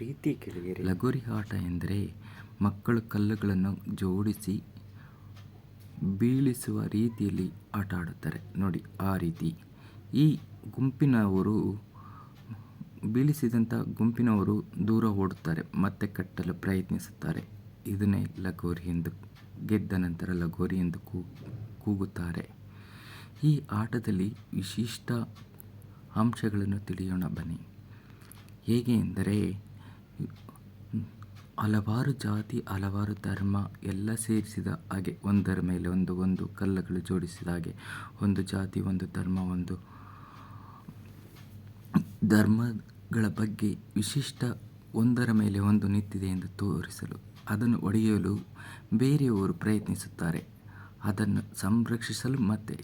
ಪ್ರೀತಿ ಗೆಳೆಯರೇ ಲಗೋರಿ ಆಟ ಎಂದರೆ ಮಕ್ಕಳು ಕಲ್ಲುಗಳನ್ನು ಜೋಡಿಸಿ ಬೀಳಿಸುವ ರೀತಿಯಲ್ಲಿ ಆಟ ಆಡುತ್ತಾರೆ. ನೋಡಿ, ಆ ರೀತಿ. ಈ ಗುಂಪಿನವರು, ಬೀಳಿಸಿದಂಥ ಗುಂಪಿನವರು ದೂರ ಓಡುತ್ತಾರೆ, ಮತ್ತೆ ಕಟ್ಟಲು ಪ್ರಯತ್ನಿಸುತ್ತಾರೆ. ಇದನ್ನೇ ಲಗೋರಿ ಎಂದು ಗೆದ್ದ ನಂತರ ಲಗೋರಿ ಎಂದು ಕೂಗುತ್ತಾರೆ. ಈ ಆಟದಲ್ಲಿ ವಿಶಿಷ್ಟ ಅಂಶಗಳನ್ನು ತಿಳಿಯೋಣ ಬನ್ನಿ. ಹೇಗೆ ಎಂದರೆ ಹಲವಾರು ಜಾತಿ, ಹಲವಾರು ಧರ್ಮ ಎಲ್ಲ ಸೇರಿಸಿದ ಹಾಗೆ ಒಂದರ ಮೇಲೆ ಒಂದು ಒಂದು ಕಲ್ಲುಗಳು ಜೋಡಿಸಿದ ಹಾಗೆ ಒಂದು ಜಾತಿ, ಒಂದು ಧರ್ಮ, ಒಂದು ಧರ್ಮಗಳ ಬಗ್ಗೆ ವಿಶಿಷ್ಟ ಒಂದರ ಮೇಲೆ ಒಂದು ನಿಂತಿದೆ ಎಂದು ತೋರಿಸಲು ಅದನ್ನು ಒಡೆಯಲು ಬೇರೆಯವರು ಪ್ರಯತ್ನಿಸುತ್ತಾರೆ. ಅದನ್ನು ಸಂರಕ್ಷಿಸಲು ಮತ್ತು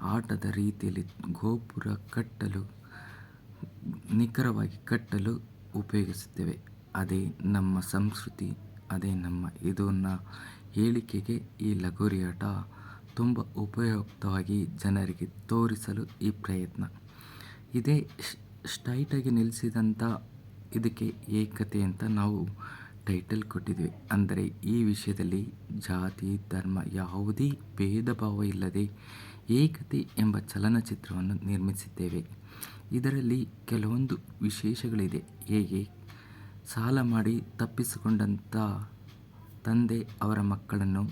ಆಟದ ರೀತಿಯಲ್ಲಿ ಗೋಪುರ ಕಟ್ಟಲು, ನಿಖರವಾಗಿ ಕಟ್ಟಲು ಉಪಯೋಗಿಸುತ್ತೇವೆ. ಅದೇ ನಮ್ಮ ಸಂಸ್ಕೃತಿ, ಅದೇ ನಮ್ಮ ಇದನ್ನು ಹೇಳಿಕೆಗೆ ಈ ಲಗೋರಿ ಆಟ ತುಂಬ ಉಪಯುಕ್ತವಾಗಿ ಜನರಿಗೆ ತೋರಿಸಲು ಈ ಪ್ರಯತ್ನ. ಇದೇ ಸ್ಟೈಟಾಗಿ ನಿಲ್ಲಿಸಿದಂಥ ಇದಕ್ಕೆ ಏಕತೆ ಅಂತ ನಾವು ಟೈಟಲ್ ಕೊಟ್ಟಿದ್ವಿ. ಅಂದರೆ ಈ ವಿಷಯದಲ್ಲಿ ಜಾತಿ, ಧರ್ಮ ಯಾವುದೇ ಭೇದ ಭಾವ ಇಲ್ಲದೆ ಏಕತೆ ಎಂಬ ಚಲನಚಿತ್ರವನ್ನು ನಿರ್ಮಿಸಿದ್ದೇವೆ. ಇದರಲ್ಲಿ ಕೆಲವೊಂದು ವಿಶೇಷಗಳಿದೆ. ಹೇಗೆ ಸಾಲ ಮಾಡಿ ತಪ್ಪಿಸಿಕೊಂಡಂಥ ತಂದೆ ಅವರ ಮಕ್ಕಳನ್ನು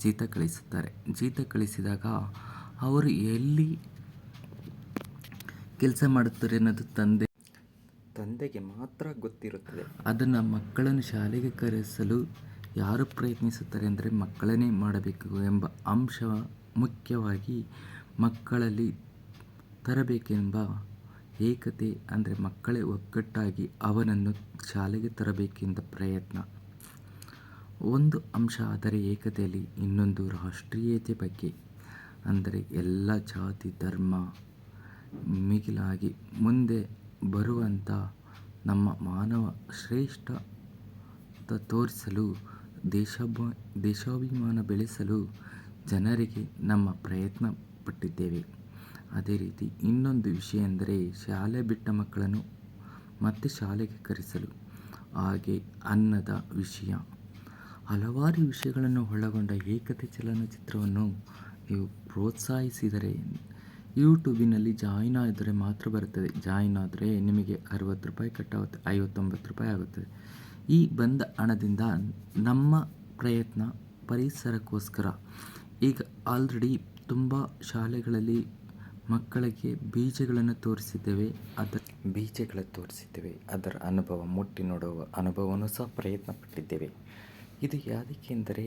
ಜೀತ ಕಳಿಸುತ್ತಾರೆ. ಜೀತ ಕಳಿಸಿದಾಗ ಅವರು ಎಲ್ಲಿ ಕೆಲಸ ಮಾಡುತ್ತಾರೆ ಅನ್ನೋದು ತಂದೆ ತಂದೆಗೆ ಮಾತ್ರ ಗೊತ್ತಿರುತ್ತದೆ. ಅದನ್ನು ಮಕ್ಕಳನ್ನು ಶಾಲೆಗೆ ಕರೆಸಲು ಯಾರು ಪ್ರಯತ್ನಿಸುತ್ತಾರೆ ಅಂದರೆ ಮಕ್ಕಳನ್ನೇ ಮಾಡಬೇಕು ಎಂಬ ಅಂಶ ಮುಖ್ಯವಾಗಿ ಮಕ್ಕಳಲ್ಲಿ ತರಬೇಕೆಂಬ ಏಕತೆ ಅಂದರೆ ಮಕ್ಕಳೇ ಒಗ್ಗಟ್ಟಾಗಿ ಅವನನ್ನು ಶಾಲೆಗೆ ತರಬೇಕೆಂದ ಪ್ರಯತ್ನ. ಒಂದು ಅಂಶ ಆದರೆ ಏಕತೆಯಲ್ಲಿ ಇನ್ನೊಂದು ರಾಷ್ಟ್ರೀಯತೆ ಬಗ್ಗೆ. ಅಂದರೆ ಎಲ್ಲ ಜಾತಿ, ಧರ್ಮ ಮಿಗಿಲಾಗಿ ಮುಂದೆ ಬರುವಂಥ ನಮ್ಮ ಮಾನವ ಶ್ರೇಷ್ಠ ತೋರಿಸಲು, ದೇಶಾಭ, ದೇಶಾಭಿಮಾನ ಬೆಳೆಸಲು ಜನರಿಗೆ ನಮ್ಮ ಪ್ರಯತ್ನ ಪಟ್ಟಿದ್ದೇವೆ. ಅದೇ ರೀತಿ ಇನ್ನೊಂದು ವಿಷಯ ಎಂದರೆ ಶಾಲೆ ಬಿಟ್ಟ ಮಕ್ಕಳನ್ನು ಮತ್ತೆ ಶಾಲೆಗೆ ಕರೆಸಲು. ಹಾಗೆ ಅನ್ನದ ವಿಷಯ. ಹಲವಾರು ವಿಷಯಗಳನ್ನು ಒಳಗೊಂಡ ಏಕತೆ ಚಲನಚಿತ್ರವನ್ನು ನೀವು ಪ್ರೋತ್ಸಾಹಿಸಿದರೆ ಯೂಟ್ಯೂಬಿನಲ್ಲಿ ಜಾಯಿನ್ ಆದರೆ ಮಾತ್ರ ಬರುತ್ತದೆ. ಜಾಯಿನ್ ಆದರೆ ನಿಮಗೆ ಅರವತ್ತು ರೂಪಾಯಿ ಕಟ್ಟಾಗುತ್ತೆ ಐವತ್ತೊಂಬತ್ತು ರೂಪಾಯಿ ಆಗುತ್ತದೆ. ಈ ಬಂದ ಹಣದಿಂದ ನಮ್ಮ ಪ್ರಯತ್ನ ಪರಿಸರಕ್ಕೋಸ್ಕರ. ಈಗ ಆಲ್ರೆಡಿ ತುಂಬ ಶಾಲೆಗಳಲ್ಲಿ ಮಕ್ಕಳಿಗೆ ಬೀಜಗಳನ್ನು ತೋರಿಸಿದ್ದೇವೆ, ಅದರ ಬೀಜಗಳ ತೋರಿಸಿದ್ದೇವೆ, ಅದರ ಅನುಭವ, ಮುಟ್ಟಿ ನೋಡುವ ಅನುಭವವನ್ನು ಸಹ ಪ್ರಯತ್ನ ಪಟ್ಟಿದ್ದೇವೆ. ಇದು ಯಾವುದಕ್ಕೆ ಎಂದರೆ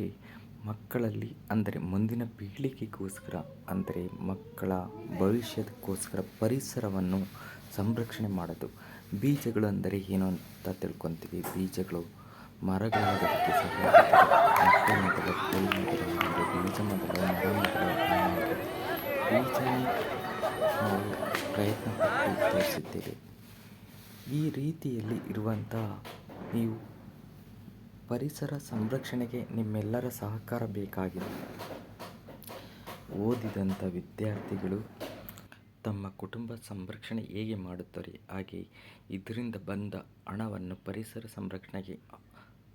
ಮಕ್ಕಳಲ್ಲಿ ಅಂದರೆ ಮುಂದಿನ ಪೀಳಿಗೆಗೋಸ್ಕರ ಅಂದರೆ ಮಕ್ಕಳ ಭವಿಷ್ಯದಕ್ಕೋಸ್ಕರ ಪರಿಸರವನ್ನು ಸಂರಕ್ಷಣೆ ಮಾಡೋದು. ಬೀಜಗಳು ಅಂದರೆ ಏನು ಅಂತ ತಿಳ್ಕೊತೀವಿ. ಬೀಜಗಳು ಮರಗಳಾಗೋದಕ್ಕೆ ಸಹಾಯ ಕೈ ಮೊದಲು ಬೀಜ ಮೊದಲು ಮರ ಮೊದಲು ಹಣ್ಣಾಗಿ ನಾವು ಪ್ರಯತ್ನ ಪಟ್ಟು ತೋರಿಸಿದ್ದೇವೆ. ಈ ರೀತಿಯಲ್ಲಿ ಇರುವಂಥ ನೀವು ಪರಿಸರ ಸಂರಕ್ಷಣೆಗೆ ನಿಮ್ಮೆಲ್ಲರ ಸಹಕಾರ ಬೇಕಾಗಿದೆ. ಓದಿದಂಥ ವಿದ್ಯಾರ್ಥಿಗಳು ತಮ್ಮ ಕುಟುಂಬ ಸಂರಕ್ಷಣೆ ಹೇಗೆ ಮಾಡುತ್ತಾರೆ, ಹಾಗೆ ಇದರಿಂದ ಬಂದ ಹಣವನ್ನು ಪರಿಸರ ಸಂರಕ್ಷಣೆಗೆ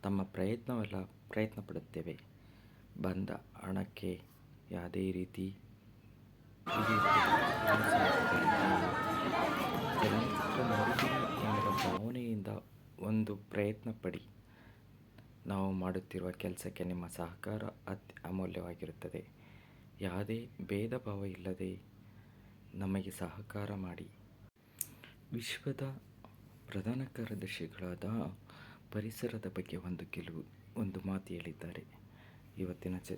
ತಮ್ಮ ಪ್ರಯತ್ನವೆಲ್ಲ ಪ್ರಯತ್ನ ಪಡುತ್ತೇವೆ ಬಂದ ಹಣಕ್ಕೆ ಯಾವುದೇ ರೀತಿ ಭಾವನೆಯಿಂದ ಒಂದು ಪ್ರಯತ್ನ ಪಡಿ. ನಾವು ಮಾಡುತ್ತಿರುವ ಕೆಲಸಕ್ಕೆ ನಿಮ್ಮ ಸಹಕಾರ ಅತಿ ಅಮೂಲ್ಯವಾಗಿರುತ್ತದೆ. ಯಾವುದೇ ಭೇದ ಭಾವ ಇಲ್ಲದೆ ನಮಗೆ ಸಹಕಾರ ಮಾಡಿ. ವಿಶ್ವದ ಪ್ರಧಾನ ಕಾರ್ಯದರ್ಶಿಗಳಾದ ಪರಿಸರದ ಬಗ್ಗೆ ಒಂದು ಕೆಲವು ಒಂದು ಮಾತು ಹೇಳಿದ್ದಾರೆ. ಇವತ್ತಿನ ಚ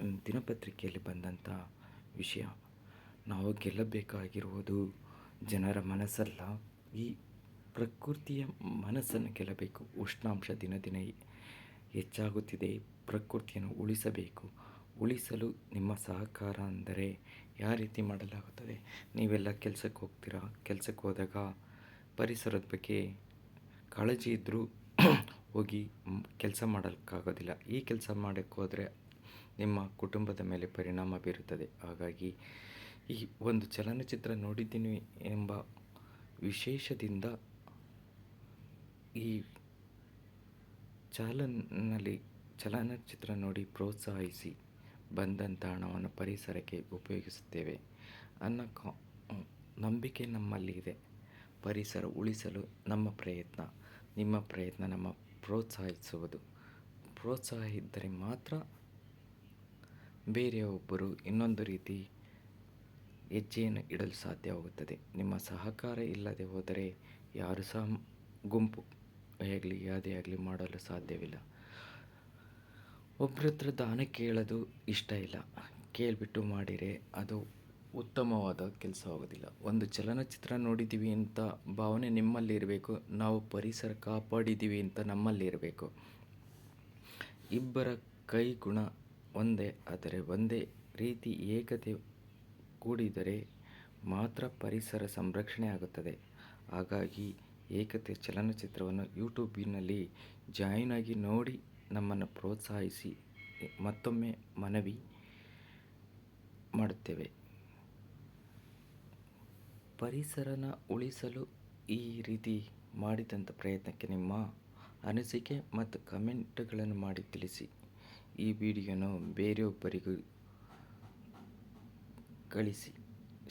ದಿನಪತ್ರಿಕೆಯಲ್ಲಿ ಬಂದಂಥ ವಿಷಯ. ನಾವು ಗೆಲ್ಲಬೇಕಾಗಿರುವುದು ಜನರ ಮನಸ್ಸಲ್ಲ. ಈ ಪ್ರಕೃತಿಯ ಮನಸ್ಸನ್ನು ಗೆಲ್ಲಬೇಕು. ಉಷ್ಣಾಂಶ ದಿನ ದಿನ ಹೆಚ್ಚಾಗುತ್ತಿದೆ. ಪ್ರಕೃತಿಯನ್ನು ಉಳಿಸಬೇಕು. ಉಳಿಸಲು ನಿಮ್ಮ ಸಹಕಾರ ಅಂದರೆ ಯಾವ ರೀತಿ ಮಾಡಲಾಗುತ್ತದೆ? ನೀವೆಲ್ಲ ಕೆಲಸಕ್ಕೆ ಹೋಗ್ತೀರಾ? ಕೆಲಸಕ್ಕೆ ಹೋದಾಗ ಪರಿಸರದ ಬಗ್ಗೆ ಕಾಳಜಿ ಇದ್ದರೂ ಹೋಗಿ ಕೆಲಸ ಮಾಡೋಕ್ಕಾಗೋದಿಲ್ಲ. ಈ ಕೆಲಸ ಮಾಡೋಕ್ಕೆ ಹೋದರೆ ನಿಮ್ಮ ಕುಟುಂಬದ ಮೇಲೆ ಪರಿಣಾಮ ಬೀರುತ್ತದೆ. ಹಾಗಾಗಿ ಈ ಒಂದು ಚಲನಚಿತ್ರ ನೋಡಿದ್ದೀನಿ ಎಂಬ ವಿಶೇಷದಿಂದ ಈ ಚಾಲನಲ್ಲಿ ಚಲನಚಿತ್ರ ನೋಡಿ ಪ್ರೋತ್ಸಾಹಿಸಿ ಬಂದಂಥ ಹಣವನ್ನು ಪರಿಸರಕ್ಕೆ ಉಪಯೋಗಿಸುತ್ತೇವೆ. ಅನ್ನೋ ಕಾ, ನಂಬಿಕೆ ನಮ್ಮಲ್ಲಿ ಇದೆ. ಪರಿಸರ ಉಳಿಸಲು ನಮ್ಮ ಪ್ರಯತ್ನ, ನಿಮ್ಮ ಪ್ರಯತ್ನ ನಮ್ಮ ಪ್ರೋತ್ಸಾಹಿಸುವುದು. ಪ್ರೋತ್ಸಾಹ ಇದ್ದರೆ ಮಾತ್ರ ಬೇರೆಯೊಬ್ಬರು ಇನ್ನೊಂದು ರೀತಿ ಹೆಜ್ಜೆಯನ್ನು ಇಡಲು ಸಾಧ್ಯವಾಗುತ್ತದೆ. ನಿಮ್ಮ ಸಹಕಾರ ಇಲ್ಲದೆ ಹೋದರೆ ಯಾರು ಸಹ ಗುಂಪು ಆಗಲಿ ಯಾವುದೇ ಆಗಲಿ ಮಾಡಲು ಸಾಧ್ಯವಿಲ್ಲ. ಒಬ್ಬರ ಹತ್ರ ದಾನ ಕೇಳೋದು ಇಷ್ಟ ಇಲ್ಲ. ಕೇಳಿಬಿಟ್ಟು ಮಾಡಿರೆ ಅದು ಉತ್ತಮವಾದ ಕೆಲಸವಾಗೋದಿಲ್ಲ. ಒಂದು ಚಲನಚಿತ್ರ ನೋಡಿದ್ದೀವಿ ಅಂತ ಭಾವನೆ ನಿಮ್ಮಲ್ಲಿರಬೇಕು ನಾವು ಪರಿಸರ ಕಾಪಾಡಿದ್ದೀವಿ ಅಂತ ನಮ್ಮಲ್ಲಿರಬೇಕು ಇಬ್ಬರ ಕೈ ಗುಣ ಒಂದೇ, ಆದರೆ ಒಂದೇ ರೀತಿ ಏಕತೆ ಕೂಡಿದರೆ ಮಾತ್ರ ಪರಿಸರ ಸಂರಕ್ಷಣೆ ಆಗುತ್ತದೆ. ಹಾಗಾಗಿ ಏಕತೆ ಚಲನಚಿತ್ರವನ್ನು ಯೂಟ್ಯೂಬಿನಲ್ಲಿ ಜಾಯಿನ್ ಆಗಿ ನೋಡಿ ನಮ್ಮನ್ನು ಪ್ರೋತ್ಸಾಹಿಸಿ ಮತ್ತೊಮ್ಮೆ ಮನವಿ ಮಾಡುತ್ತೇವೆ. ಪರಿಸರನ ಉಳಿಸಲು ಈ ರೀತಿ ಮಾಡಿದಂಥ ಪ್ರಯತ್ನಕ್ಕೆ ನಿಮ್ಮ ಅನಿಸಿಕೆ ಮತ್ತು ಕಮೆಂಟ್ಗಳನ್ನು ಮಾಡಿ ತಿಳಿಸಿ. ಈ ವಿಡಿಯೋನು ಬೇರೆಯೊಬ್ಬರಿಗೂ ಕಳಿಸಿ,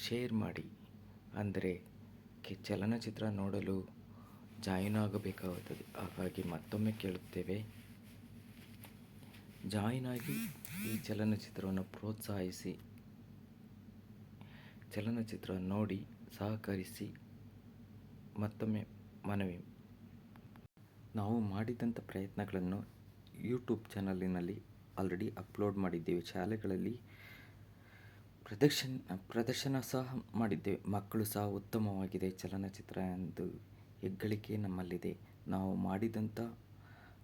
ಶೇರ್ ಮಾಡಿ. ಅಂದರೆ ಕೆ ಚಲನಚಿತ್ರ ನೋಡಲು ಜಾಯಿನ್ ಆಗಬೇಕಾಗುತ್ತದೆ. ಹಾಗಾಗಿ ಮತ್ತೊಮ್ಮೆ ಕೇಳುತ್ತೇವೆ. ಜಾಯಿನ್ ಆಗಿ ಈ ಚಲನಚಿತ್ರವನ್ನು ಪ್ರೋತ್ಸಾಹಿಸಿ, ಚಲನಚಿತ್ರ ನೋಡಿ ಸಹಕರಿಸಿ. ಮತ್ತೊಮ್ಮೆ ಮನವಿ. ನಾವು ಮಾಡಿದಂಥ ಪ್ರಯತ್ನಗಳನ್ನು ಯೂಟ್ಯೂಬ್ ಚಾನಲಿನಲ್ಲಿ ಆಲ್ರೆಡಿ ಅಪ್ಲೋಡ್ ಮಾಡಿದ್ದೇವೆ, ಶಾಲೆಗಳಲ್ಲಿ ಪ್ರದರ್ಶನ ಪ್ರದರ್ಶನ ಸಹ ಮಾಡಿದ್ದೇವೆ. ಮಕ್ಕಳು ಸಹ ಉತ್ತಮವಾಗಿದೆ, ಚಲನಚಿತ್ರ ಎಂದು ಹೆಗ್ಗಳಿಕೆ ನಮ್ಮಲ್ಲಿದೆ. ನಾವು ಮಾಡಿದಂಥ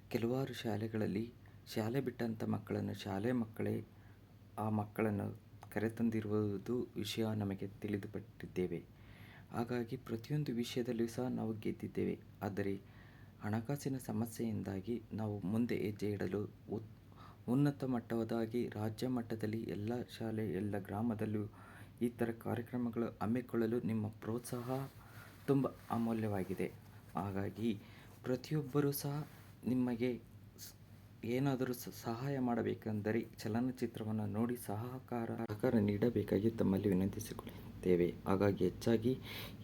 ಕೆಲವಾರು ಶಾಲೆಗಳಲ್ಲಿ ಶಾಲೆ ಬಿಟ್ಟಂಥ ಮಕ್ಕಳನ್ನು ಶಾಲೆ ಮಕ್ಕಳೇ, ಆ ಮಕ್ಕಳನ್ನು ಕರೆತಂದಿರುವುದು ವಿಷಯ ನಮಗೆ ತಿಳಿದುಪಟ್ಟಿದ್ದೇವೆ. ಹಾಗಾಗಿ ಪ್ರತಿಯೊಂದು ವಿಷಯದಲ್ಲಿಯೂ ಸಹ ನಾವು ಗೆದ್ದಿದ್ದೇವೆ. ಆದರೆ ಹಣಕಾಸಿನ ಸಮಸ್ಯೆಯಿಂದಾಗಿ ನಾವು ಮುಂದೆ ಹೆಜ್ಜೆ ಇಡಲು ಉನ್ನತ ಮಟ್ಟವದಾಗಿ ರಾಜ್ಯ ಮಟ್ಟದಲ್ಲಿ ಎಲ್ಲ ಶಾಲೆ, ಎಲ್ಲ ಗ್ರಾಮದಲ್ಲೂ ಈ ಥರ ಕಾರ್ಯಕ್ರಮಗಳು ಹಮ್ಮಿಕೊಳ್ಳಲು ನಿಮ್ಮ ಪ್ರೋತ್ಸಾಹ ತುಂಬ ಅಮೂಲ್ಯವಾಗಿದೆ. ಹಾಗಾಗಿ ಪ್ರತಿಯೊಬ್ಬರೂ ಸಹ ನಿಮಗೆ ಏನಾದರೂ ಸಹಾಯ ಮಾಡಬೇಕೆಂದರೆ ಚಲನಚಿತ್ರವನ್ನು ನೋಡಿ ಸಹಕಾರ ಸಹಕಾರ ನೀಡಬೇಕಾಗಿ ತಮ್ಮಲ್ಲಿ ವಿನಂತಿಸಿಕೊಳ್ಳುತ್ತೇವೆ. ಹಾಗಾಗಿ ಹೆಚ್ಚಾಗಿ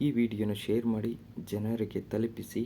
ಈ ವಿಡಿಯೋನ ಶೇರ್ ಮಾಡಿ ಜನರಿಗೆ ತಲುಪಿಸಿ